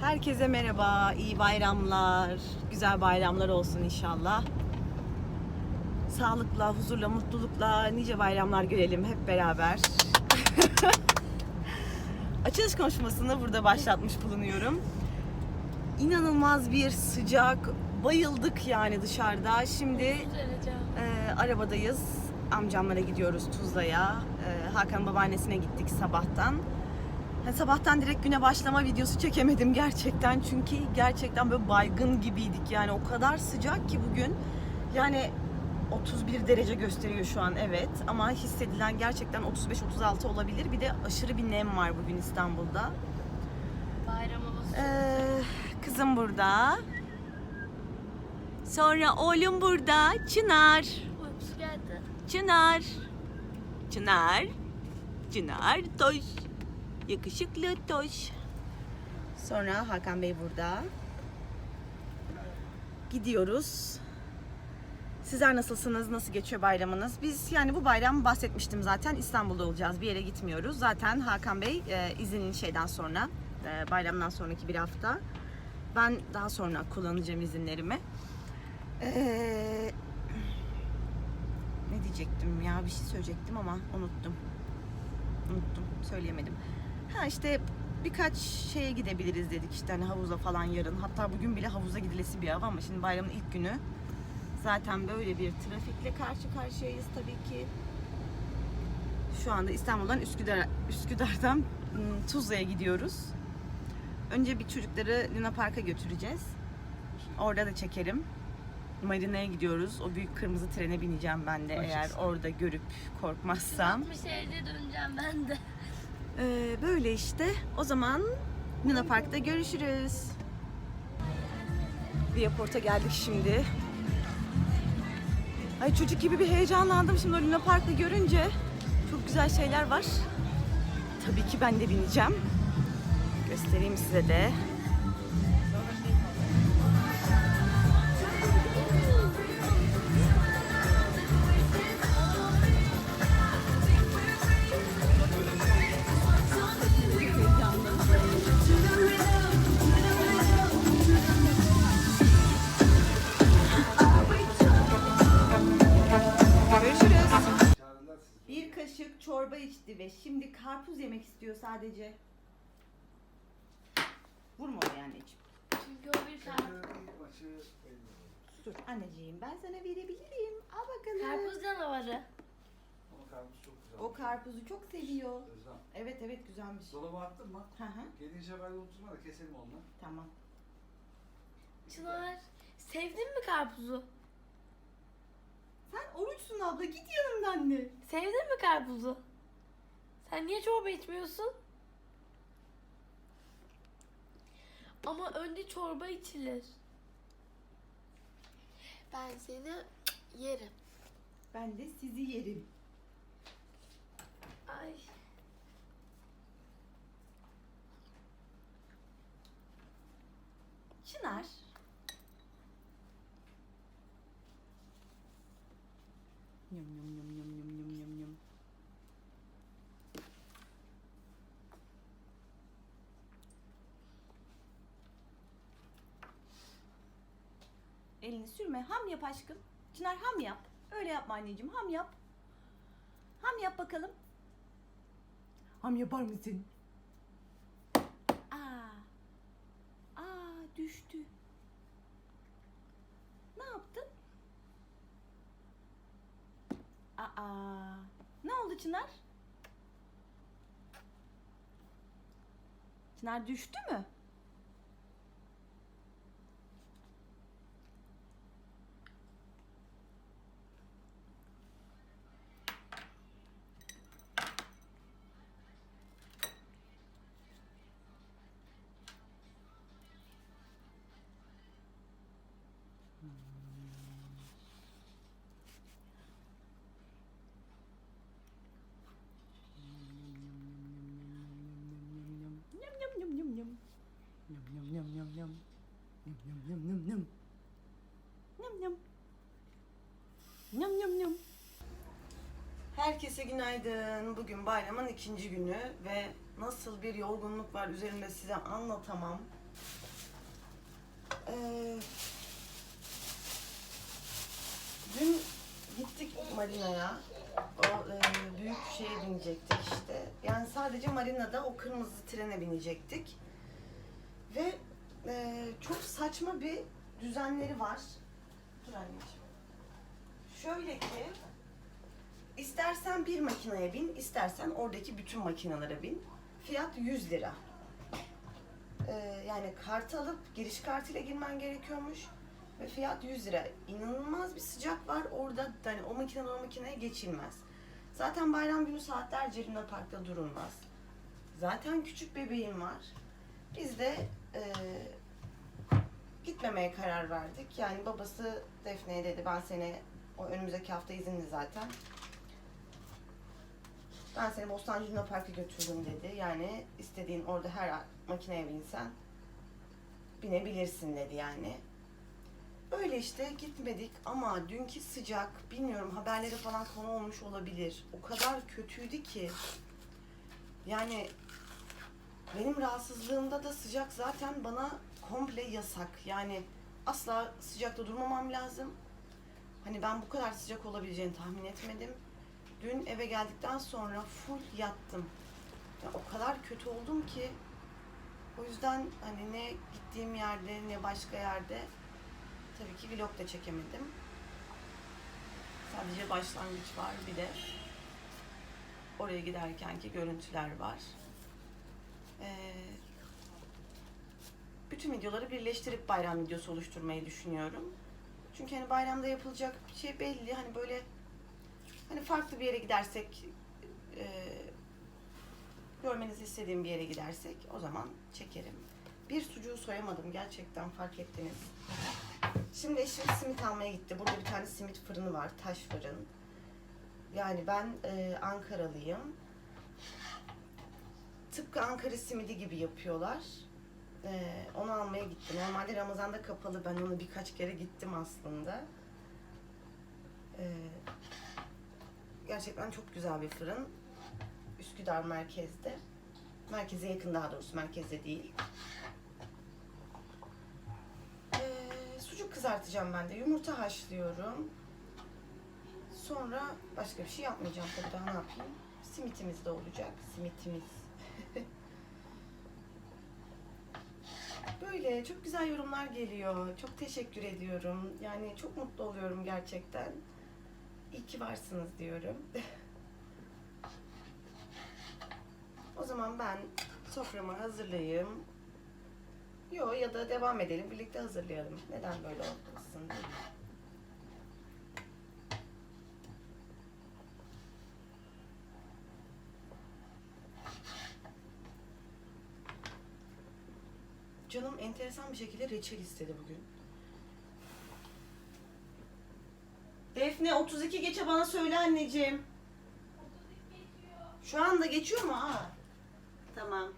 Herkese merhaba, iyi bayramlar, güzel bayramlar olsun inşallah. Sağlıkla, huzurla, mutlulukla nice bayramlar görelim hep beraber. Açılış konuşmasını burada başlatmış bulunuyorum. İnanılmaz bir sıcak, bayıldık yani dışarıda. Şimdi e, arabadayız, amcamlara gidiyoruz Tuzla'ya. E, Hakan babaannesine gittik sabahtan. Ha, sabahtan direkt güne başlama videosu çekemedim gerçekten çünkü gerçekten böyle baygın gibiydik yani o kadar sıcak ki bugün yani 31 derece gösteriyor şu an evet ama hissedilen gerçekten 35-36 olabilir bir de aşırı bir nem var bugün İstanbul'da. Bayram havası. Ee, kızım burada. Sonra oğlum burada. Çınar. Uykusu geldi. Çınar. Çınar. Çınar. Toş. Yakışıklı Toş. Sonra Hakan Bey burada. Gidiyoruz. Sizler nasılsınız? Nasıl geçiyor bayramınız? Biz yani bu bayram bahsetmiştim zaten İstanbul'da olacağız. Bir yere gitmiyoruz. Zaten Hakan Bey e, izin şeyden sonra e, bayramdan sonraki bir hafta. Ben daha sonra kullanacağım izinlerimi. Eee ne diyecektim ya bir şey söyleyecektim ama unuttum. Unuttum söyleyemedim. Ha işte birkaç şeye gidebiliriz dedik işte hani havuza falan yarın. Hatta bugün bile havuza gidilesi bir hava ama şimdi bayramın ilk günü. Zaten böyle bir trafikle karşı karşıyayız tabii ki. Şu anda İstanbul'dan Üsküdar, Üsküdar'dan ım, Tuzla'ya gidiyoruz. Önce bir çocukları Luna Park'a götüreceğiz. Orada da çekerim. Marina'ya gidiyoruz. O büyük kırmızı trene bineceğim ben de eğer orada görüp korkmazsam. 60 evde döneceğim ben de. Ee, böyle işte. O zaman Luna Park'ta görüşürüz. Viaport'a geldik şimdi. Ay çocuk gibi bir heyecanlandım şimdi o Luna Park'ı görünce. Çok güzel şeyler var. Tabii ki ben de bineceğim. Göstereyim size de. İçti ve şimdi karpuz yemek istiyor sadece. Vurma oraya anneciğim. Çünkü o bir kar- Dur anneciğim ben sana verebilirim. Al bakalım. karpuz canavarı. Ama karpuz çok güzel. O karpuzu çok seviyor. Özlem. Evet evet güzelmiş. Dolaba attın mı? Hı hı Gelince ben unutma da keselim onu. tamam. Çınar, sevdin mi karpuzu? Sen oruçsun abla git yanımdan anne. Sevdin mi karpuzu? Sen niye çorba içmiyorsun? Ama önce çorba içilir. Ben seni yerim. Ben de sizi yerim. Ay. Elini sürme. Ham yap aşkım. Çınar ham yap. Öyle yapma anneciğim. Ham yap. Ham yap bakalım. Ham yapar mısın? Aa. Aa düştü. Ne yaptın? Aa. Ne oldu Çınar? Çınar düştü mü? Herkese günaydın. Bugün bayramın ikinci günü ve nasıl bir yorgunluk var üzerimde size anlatamam. Ee, dün gittik marinaya. O e, büyük şeye binecektik işte. Yani sadece marinada o kırmızı trene binecektik. Ve e, çok saçma bir düzenleri var. Dur anneciğim. Şöyle ki istersen bir makineye bin, istersen oradaki bütün makinalara bin. Fiyat 100 lira. Ee, yani kart alıp giriş kartıyla girmen gerekiyormuş. Ve fiyat 100 lira. İnanılmaz bir sıcak var. Orada hani o makineden o makineye geçilmez. Zaten bayram günü saatlerce Luna Park'ta durulmaz. Zaten küçük bebeğim var. Biz de e, gitmemeye karar verdik. Yani babası Defne'ye dedi ben seni o önümüzdeki hafta izinli zaten. Ben seni Bostancı Luna Park'a götürdüm dedi. Yani istediğin orada her makineye binsen binebilirsin dedi yani. Öyle işte gitmedik ama dünkü sıcak bilmiyorum haberlere falan konu olmuş olabilir. O kadar kötüydü ki. Yani benim rahatsızlığımda da sıcak zaten bana komple yasak. Yani asla sıcakta durmamam lazım. Hani ben bu kadar sıcak olabileceğini tahmin etmedim. Dün eve geldikten sonra full yattım. Ya o kadar kötü oldum ki o yüzden hani ne gittiğim yerde ne başka yerde tabii ki vlog da çekemedim. Sadece başlangıç var bir de oraya giderkenki görüntüler var. Ee, bütün videoları birleştirip bayram videosu oluşturmayı düşünüyorum. Çünkü hani bayramda yapılacak bir şey belli. Hani böyle hani farklı bir yere gidersek e, görmenizi istediğim bir yere gidersek o zaman çekerim. Bir sucuğu soyamadım gerçekten fark ettiniz. Şimdi eşim simit almaya gitti. Burada bir tane simit fırını var. Taş fırın. Yani ben e, Ankaralıyım. Tıpkı Ankara simidi gibi yapıyorlar. E, onu almaya gitti. Normalde Ramazan'da kapalı. Ben ona birkaç kere gittim aslında. E, gerçekten çok güzel bir fırın. Üsküdar merkezde. Merkeze yakın daha doğrusu. Merkezde değil. Ee, sucuk kızartacağım ben de. Yumurta haşlıyorum. Sonra başka bir şey yapmayacağım tabii daha ne yapayım. Simitimiz de olacak. Simitimiz. Böyle çok güzel yorumlar geliyor. Çok teşekkür ediyorum. Yani çok mutlu oluyorum gerçekten. İyi ki varsınız diyorum. o zaman ben soframı hazırlayayım. Yo ya da devam edelim. Birlikte hazırlayalım. Neden böyle olmasın? Canım enteresan bir şekilde reçel istedi bugün. Defne 32 geçe bana söyle anneciğim. Şu anda geçiyor mu ha? Tamam.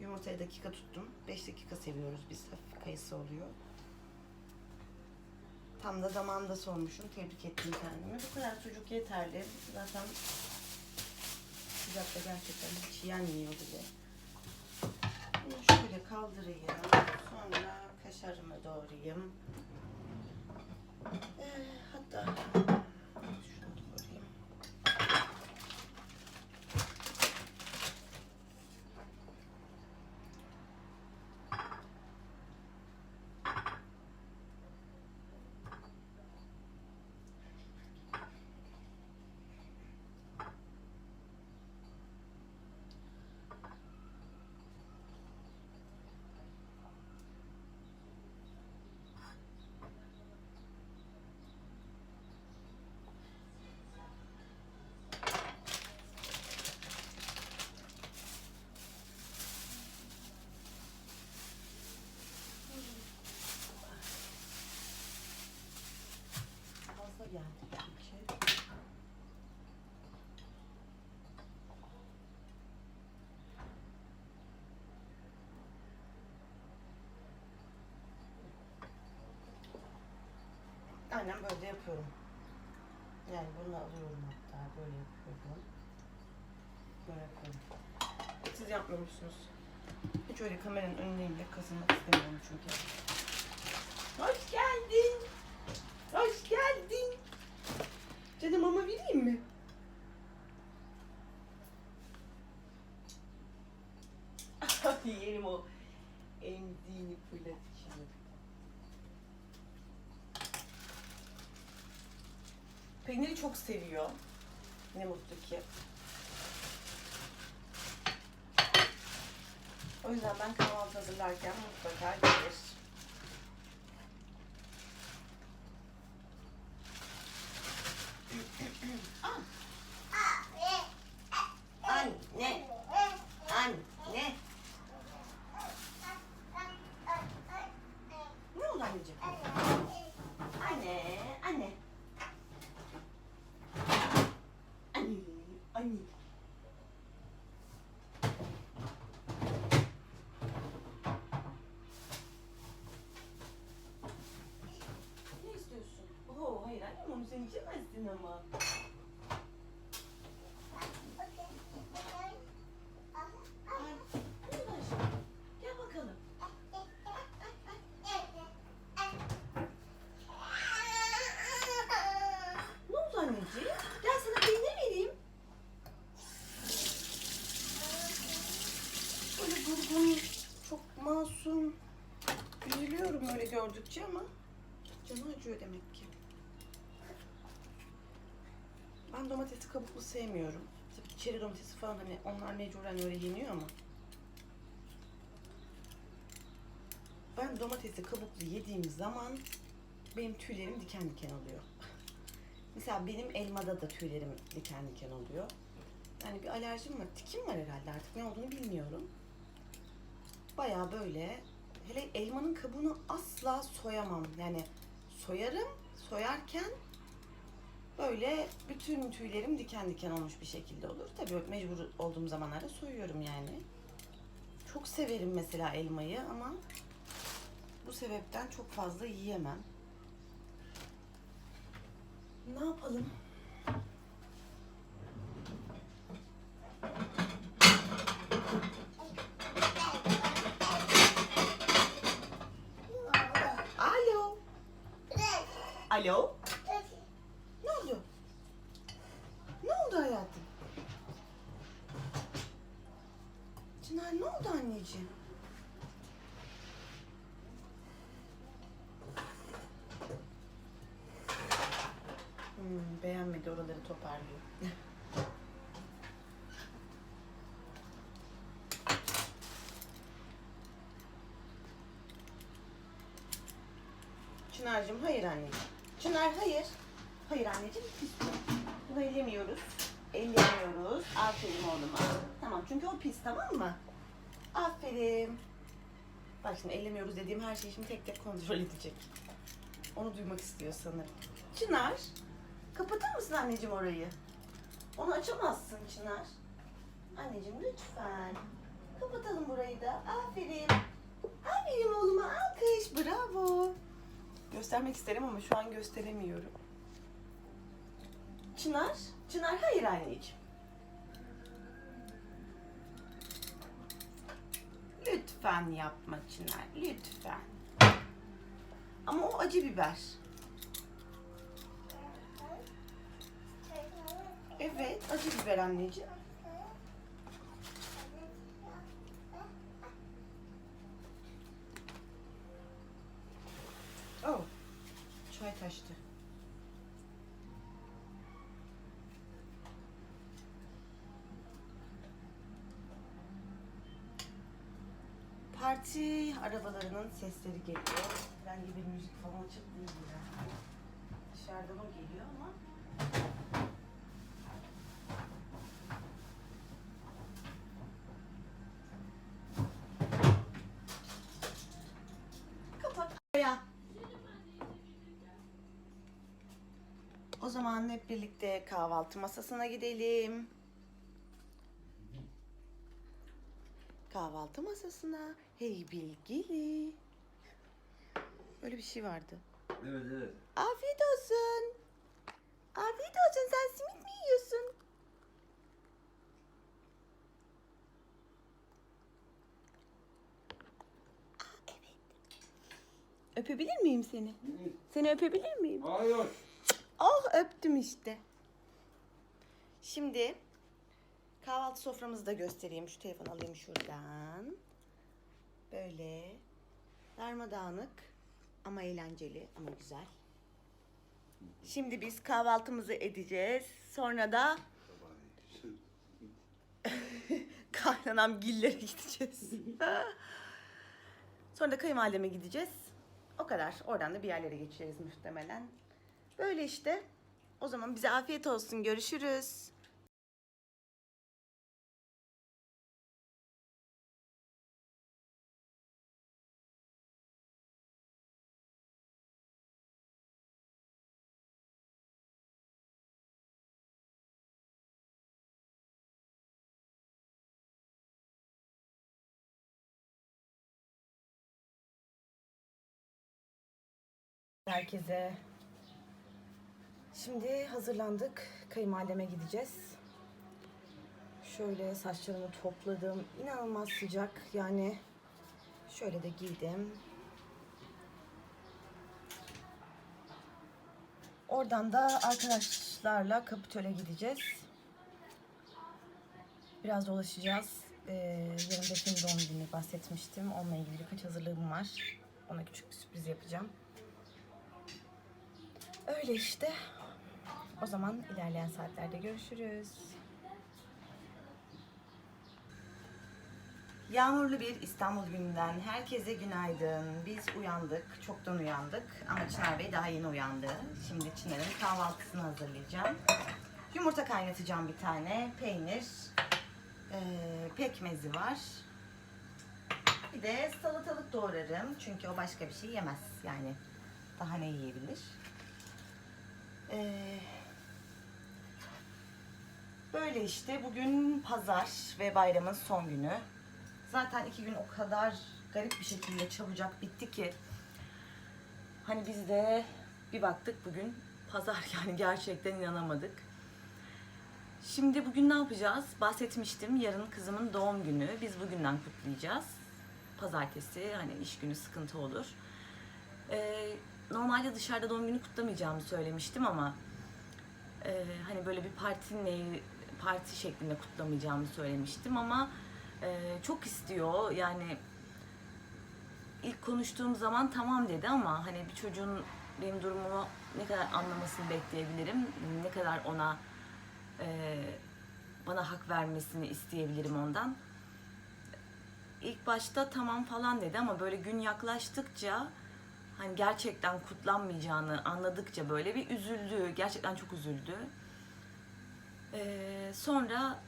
Yumurtaya dakika tuttum. 5 dakika seviyoruz biz. Hafif kayısı oluyor. Tam da zamanda sormuşum. Tebrik ettim kendimi. Bu kadar çocuk yeterli. Zaten sıcakta gerçekten hiç yenmiyor bile. Bunu şöyle kaldırayım. Sonra kaşarımı doğrayayım. Ee, hatta şunu doğrayayım. Fazla geldi çünkü. Aynen böyle yapıyorum. Yani bunu alıyorum hatta böyle yapıyorum. Böyle yapıyorum. Siz musunuz? Hiç öyle kameranın önündeyim de kazınmak istemiyorum çünkü. Hoş geldin. Hoş geldin. Canım ama vereyim mi? Yerim o emdiğini fırlatışını. Peyniri çok seviyor. Ne mutlu ki. O yüzden ben kahvaltı hazırlarken mutlaka gelir. Anne. Anne. Ne oldu anneciğim? Anne. Anne. Anne. Anne. Ne istiyorsun? Oo, hayır içemezsin ama. Gel bakalım. Ne oldu anneciğim? Gel sana peynir vereyim. Böyle durgun, çok masum. Üzülüyorum öyle gördükçe ama canı acıyor demek ki. Ben domatesi kabuklu sevmiyorum. Tabii çeri domatesi falan hani onlar mecburen öyle yeniyor ama. Ben domatesi kabuklu yediğim zaman benim tüylerim diken diken oluyor. Mesela benim elmada da tüylerim diken diken oluyor. Yani bir alerjim var, tikim var herhalde artık ne olduğunu bilmiyorum. Baya böyle, hele elmanın kabuğunu asla soyamam. Yani soyarım, soyarken böyle bütün tüylerim diken diken olmuş bir şekilde olur. Tabii mecbur olduğum zamanlarda soyuyorum yani. Çok severim mesela elmayı ama bu sebepten çok fazla yiyemem. Ne yapalım? Alo. Alo. Ne oldu? Ne oldu hayatım? Çınar ne oldu anneciğim? Hmm, beğenmedi oraları toparlıyor. Çınar'cığım hayır anneciğim. Çınar hayır. Hayır anneciğim pis bu. Bunu ellemiyoruz. Ellemiyoruz. Aferin oğluma. Tamam çünkü o pis tamam mı? Aferin. Bak şimdi ellemiyoruz dediğim her şeyi şimdi tek tek kontrol edecek. Onu duymak istiyor sanırım. Çınar, kapatır mısın anneciğim orayı? Onu açamazsın Çınar. Anneciğim lütfen. Kapatalım burayı da. Aferin. Aferin oğluma alkış. Bravo. Göstermek isterim ama şu an gösteremiyorum. Çınar, Çınar hayır anneciğim. Lütfen yapma Çınar, lütfen. Ama o acı biber. Evet, acı biber anneciğim. Parti arabalarının sesleri geliyor. Herhangi bir müzik falan açık değil yani. Dışarıdan o geliyor ama kapat ya. O zaman hep birlikte kahvaltı masasına gidelim. Kahvaltı masasına. Hey bilgili. Öyle bir şey vardı. Evet evet. Afiyet olsun. Afiyet olsun. Sen simit mi yiyorsun? Evet. Öpebilir miyim seni? Seni öpebilir miyim? Hayır. Oh öptüm işte. Şimdi kahvaltı soframızı da göstereyim. Şu telefonu alayım şuradan. Böyle darmadağınık ama eğlenceli ama güzel. Şimdi biz kahvaltımızı edeceğiz. Sonra da kaynanam gillere gideceğiz. Sonra da kayınvalideme gideceğiz. O kadar. Oradan da bir yerlere geçeriz muhtemelen. Böyle işte. O zaman bize afiyet olsun. Görüşürüz. Herkese. Şimdi hazırlandık. Kayınvalideme gideceğiz. Şöyle saçlarımı topladım. İnanılmaz sıcak. Yani şöyle de giydim. Oradan da arkadaşlarla Kapitol'e gideceğiz. Biraz dolaşacağız. Ee, yarın Defne'nin doğum günü bahsetmiştim. Onunla ilgili birkaç hazırlığım var. Ona küçük bir sürpriz yapacağım. Öyle işte. O zaman ilerleyen saatlerde görüşürüz. Yağmurlu bir İstanbul gününden herkese günaydın. Biz uyandık, çoktan uyandık ama Çınar Bey daha yeni uyandı. Şimdi Çınar'ın kahvaltısını hazırlayacağım. Yumurta kaynatacağım bir tane, peynir, eee, pekmezi var. Bir de salatalık doğrarım çünkü o başka bir şey yemez yani. Daha ne yiyebilir? Ee, böyle işte bugün pazar ve bayramın son günü. Zaten iki gün o kadar garip bir şekilde çabucak bitti ki hani biz de bir baktık bugün pazar yani gerçekten inanamadık. Şimdi bugün ne yapacağız? Bahsetmiştim yarın kızımın doğum günü. Biz bugünden kutlayacağız. Pazartesi hani iş günü sıkıntı olur. Ee, normalde dışarıda doğum günü kutlamayacağımı söylemiştim ama e, hani böyle bir partinle parti şeklinde kutlamayacağımı söylemiştim ama e, çok istiyor. Yani ilk konuştuğum zaman tamam dedi ama hani bir çocuğun benim durumumu ne kadar anlamasını bekleyebilirim ne kadar ona e, bana hak vermesini isteyebilirim ondan. İlk başta tamam falan dedi ama böyle gün yaklaştıkça hani gerçekten kutlanmayacağını anladıkça böyle bir üzüldü. Gerçekten çok üzüldü. Ee, sonra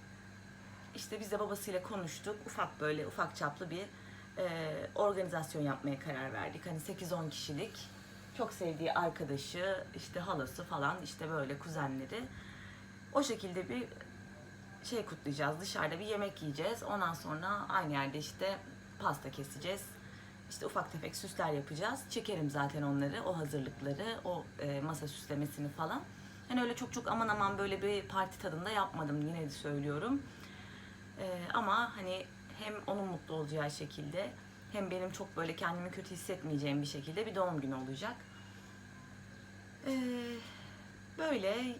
işte biz de babasıyla konuştuk. Ufak böyle ufak çaplı bir e, organizasyon yapmaya karar verdik. Hani 8-10 kişilik çok sevdiği arkadaşı, işte halası falan, işte böyle kuzenleri. O şekilde bir şey kutlayacağız. Dışarıda bir yemek yiyeceğiz. Ondan sonra aynı yerde işte pasta keseceğiz. İşte ufak tefek süsler yapacağız. Çekerim zaten onları, o hazırlıkları, o e, masa süslemesini falan. Hani öyle çok çok aman aman böyle bir parti tadında yapmadım yine de söylüyorum. E, ama hani hem onun mutlu olacağı şekilde hem benim çok böyle kendimi kötü hissetmeyeceğim bir şekilde bir doğum günü olacak. E, böyle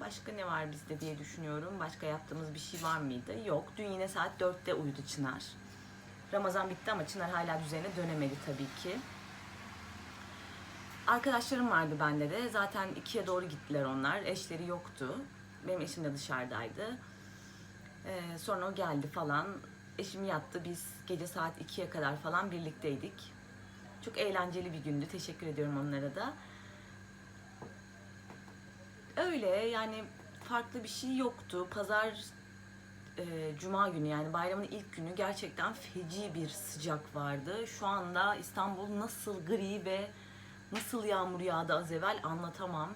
başka ne var bizde diye düşünüyorum. Başka yaptığımız bir şey var mıydı? Yok. Dün yine saat 4'te uyudu Çınar. Ramazan bitti ama Çınar hala düzenine dönemedi tabii ki. Arkadaşlarım vardı bende de. Zaten ikiye doğru gittiler onlar. Eşleri yoktu. Benim eşim de dışarıdaydı. Ee, sonra o geldi falan. Eşim yattı. Biz gece saat 2'ye kadar falan birlikteydik. Çok eğlenceli bir gündü. Teşekkür ediyorum onlara da. Öyle yani farklı bir şey yoktu. Pazar e, Cuma günü yani bayramın ilk günü gerçekten feci bir sıcak vardı. Şu anda İstanbul nasıl gri ve nasıl yağmur yağdı az evvel anlatamam.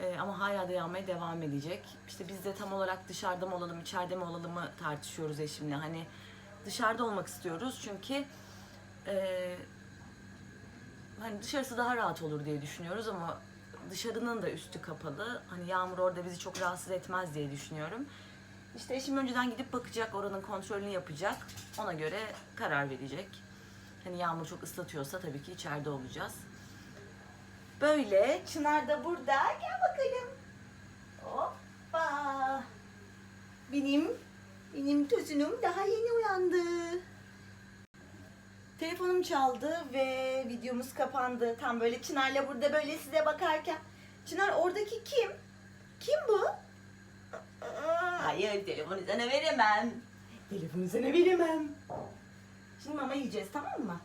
E, ama hala da yağmaya devam edecek. İşte biz de tam olarak dışarıda mı olalım, içeride mi olalım mı tartışıyoruz eşimle. Hani dışarıda olmak istiyoruz çünkü e, hani dışarısı daha rahat olur diye düşünüyoruz ama dışarının da üstü kapalı. Hani yağmur orada bizi çok rahatsız etmez diye düşünüyorum. İşte eşim önceden gidip bakacak, oranın kontrolünü yapacak. Ona göre karar verecek. Hani yağmur çok ıslatıyorsa tabii ki içeride olacağız. Böyle. Çınar da burada. Gel bakalım. Hoppa. Benim, benim tosunum daha yeni uyandı. Telefonum çaldı ve videomuz kapandı. Tam böyle Çınar'la burada böyle size bakarken. Çınar oradaki kim? Kim bu? Hayır telefonu sana veremem. Telefonu sana veremem. Şimdi mama yiyeceğiz tamam mı?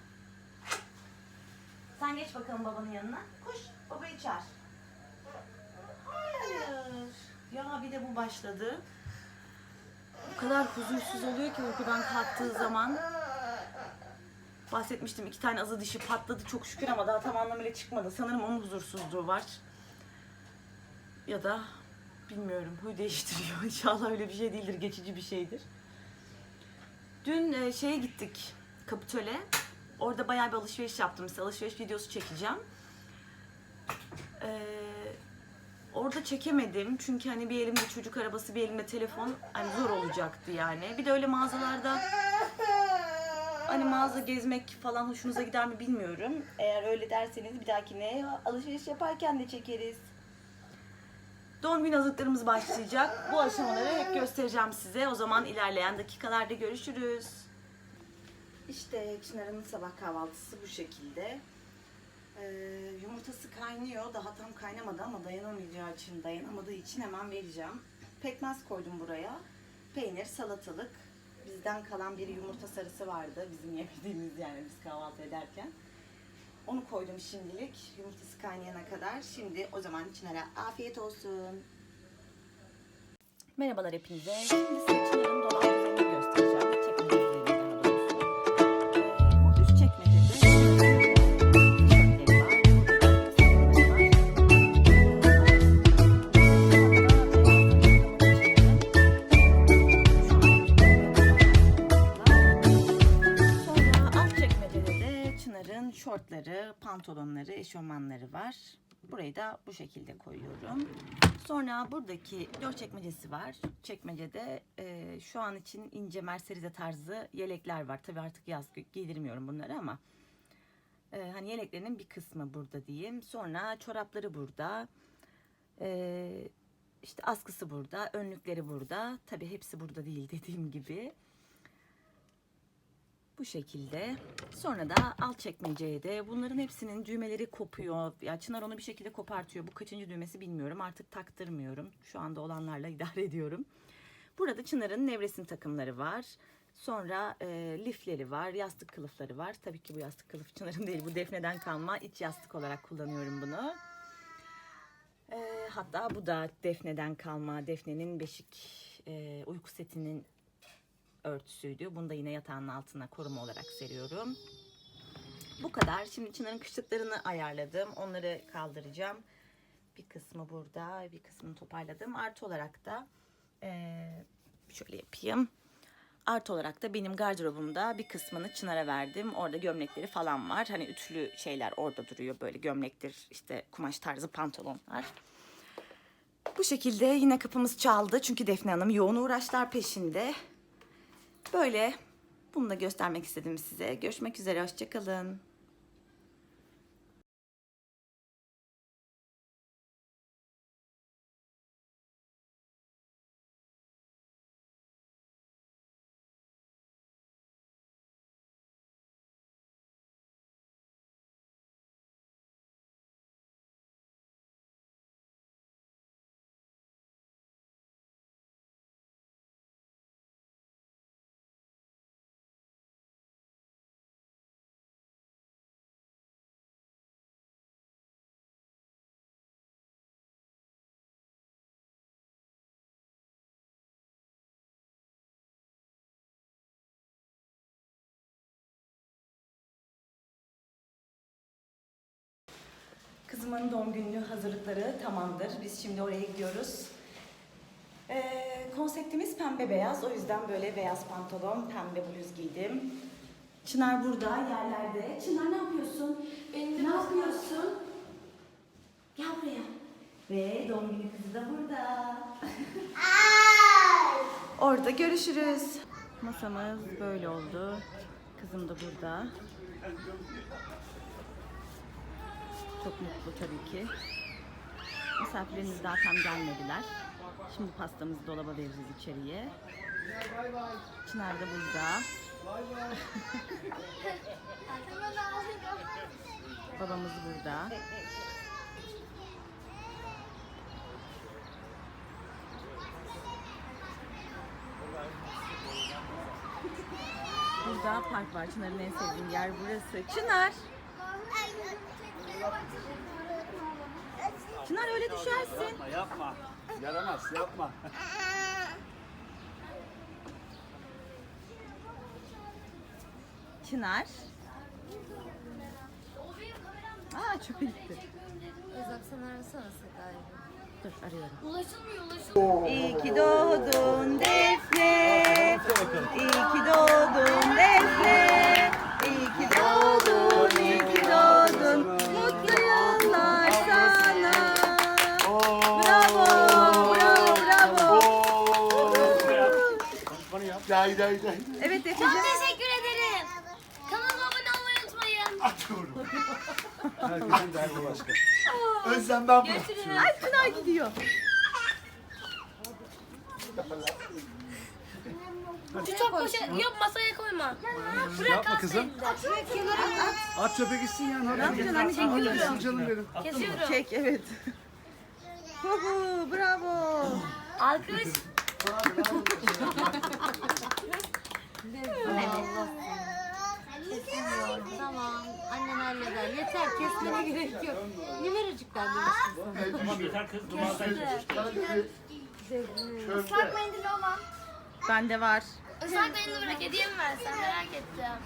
Sen geç bakalım babanın yanına. Koş babayı çağır. Hayır. Ya bir de bu başladı. O kadar huzursuz oluyor ki uykudan kalktığı zaman. Bahsetmiştim iki tane azı dişi patladı çok şükür ama daha tam anlamıyla çıkmadı. Sanırım onun huzursuzluğu var. Ya da bilmiyorum huy değiştiriyor. İnşallah öyle bir şey değildir geçici bir şeydir. Dün e, şeye gittik Kapitol'e. Orada bayağı bir alışveriş yaptım. Size alışveriş videosu çekeceğim. Ee, orada çekemedim. Çünkü hani bir elimde çocuk arabası, bir elimde telefon. Hani zor olacaktı yani. Bir de öyle mağazalarda hani mağaza gezmek falan hoşunuza gider mi bilmiyorum. Eğer öyle derseniz bir dahakine alışveriş yaparken de çekeriz. Doğum günü hazırlıklarımız başlayacak. Bu aşamaları hep göstereceğim size. O zaman ilerleyen dakikalarda görüşürüz. İşte Çınar'ın sabah kahvaltısı bu şekilde. Ee, yumurtası kaynıyor. Daha tam kaynamadı ama dayanamayacağı için, dayanamadığı için hemen vereceğim. Pekmez koydum buraya. Peynir, salatalık. Bizden kalan bir yumurta sarısı vardı. Bizim yemediğimiz yani biz kahvaltı ederken. Onu koydum şimdilik. Yumurtası kaynayana kadar. Şimdi o zaman Çınar'a afiyet olsun. Merhabalar hepinize. Şimdi var. Burayı da bu şekilde koyuyorum. Sonra buradaki dört çekmecesi var. Çekmecede e, şu an için ince Mercedes tarzı yelekler var. Tabii artık yaz giydirmiyorum bunları ama e, hani yeleklerinin bir kısmı burada diyeyim. Sonra çorapları burada. E, işte askısı burada, önlükleri burada. Tabii hepsi burada değil dediğim gibi. Bu şekilde. Sonra da alt çekmeceye de bunların hepsinin düğmeleri kopuyor. Ya Çınar onu bir şekilde kopartıyor. Bu kaçıncı düğmesi bilmiyorum. Artık taktırmıyorum. Şu anda olanlarla idare ediyorum. Burada Çınar'ın nevresim takımları var. Sonra e, lifleri var, yastık kılıfları var. Tabii ki bu yastık kılıf Çınar'ın değil, bu Defne'den kalma iç yastık olarak kullanıyorum bunu. E, hatta bu da Defne'den kalma, Defne'nin beşik e, uyku setinin örtüsüydü. Bunu da yine yatağın altına koruma olarak seriyorum. Bu kadar. Şimdi Çınar'ın kışlıklarını ayarladım. Onları kaldıracağım. Bir kısmı burada, bir kısmını toparladım. Artı olarak da eee, şöyle yapayım. Artı olarak da benim gardırobumda bir kısmını Çınar'a verdim. Orada gömlekleri falan var. Hani ütülü şeyler orada duruyor. Böyle gömlektir, işte kumaş tarzı pantolonlar. Bu şekilde yine kapımız çaldı. Çünkü Defne Hanım yoğun uğraşlar peşinde. Böyle bunu da göstermek istedim size. Görüşmek üzere, hoşçakalın. Kızımın doğum günü hazırlıkları tamamdır. Biz şimdi oraya gidiyoruz. Ee, konseptimiz pembe beyaz. O yüzden böyle beyaz pantolon, pembe bluz giydim. Çınar burada yerlerde. Çınar ne yapıyorsun? Benim de Ne yapıyorsun? Gel buraya. Ve doğum günü kızı da burada. Orada görüşürüz. Masamız böyle oldu. Kızım da burada. Çok mutlu tabii ki. Misafirlerimiz daha tam gelmediler. Şimdi pastamızı dolaba veririz içeriye. Çınar da burada. Babamız burada. Burada park var. Çınar'ın en sevdiğim yer burası. Çınar! Çınar öyle düşersin. Yapma yapma. Yaramaz yapma. Çınar. Aa çöpe gitti. Ezap sen arasana Seda'yı. Dur arıyorum. Ulaşılmıyor ulaşılmıyor. İyi ki doğdun Defne. İyi ki doğdun Defne. İyi ki doğdun, Day day day. Evet Defne'cim. Teşekkür ederim. Kanalıma abone olmayı unutmayın. Herkesin derdi başka. Özlem ben mi? Ay Çınar gidiyor. Şu çöp poşet yok masaya koyma. Bırak Yapma kızım. At çöpe gitsin ya. Ne yapacaksın anneciğim? Hadi Gidiyorum. gitsin canım benim. Kesiyorum. Çek evet. Huhu, bravo. Alkış. Tamam. Annen halleder. Yeter kesmene gerek yok. Numaracık ben Çöpte. mendil olan. Bende var. Islak mendil bırak hediye mi versen merak ettim.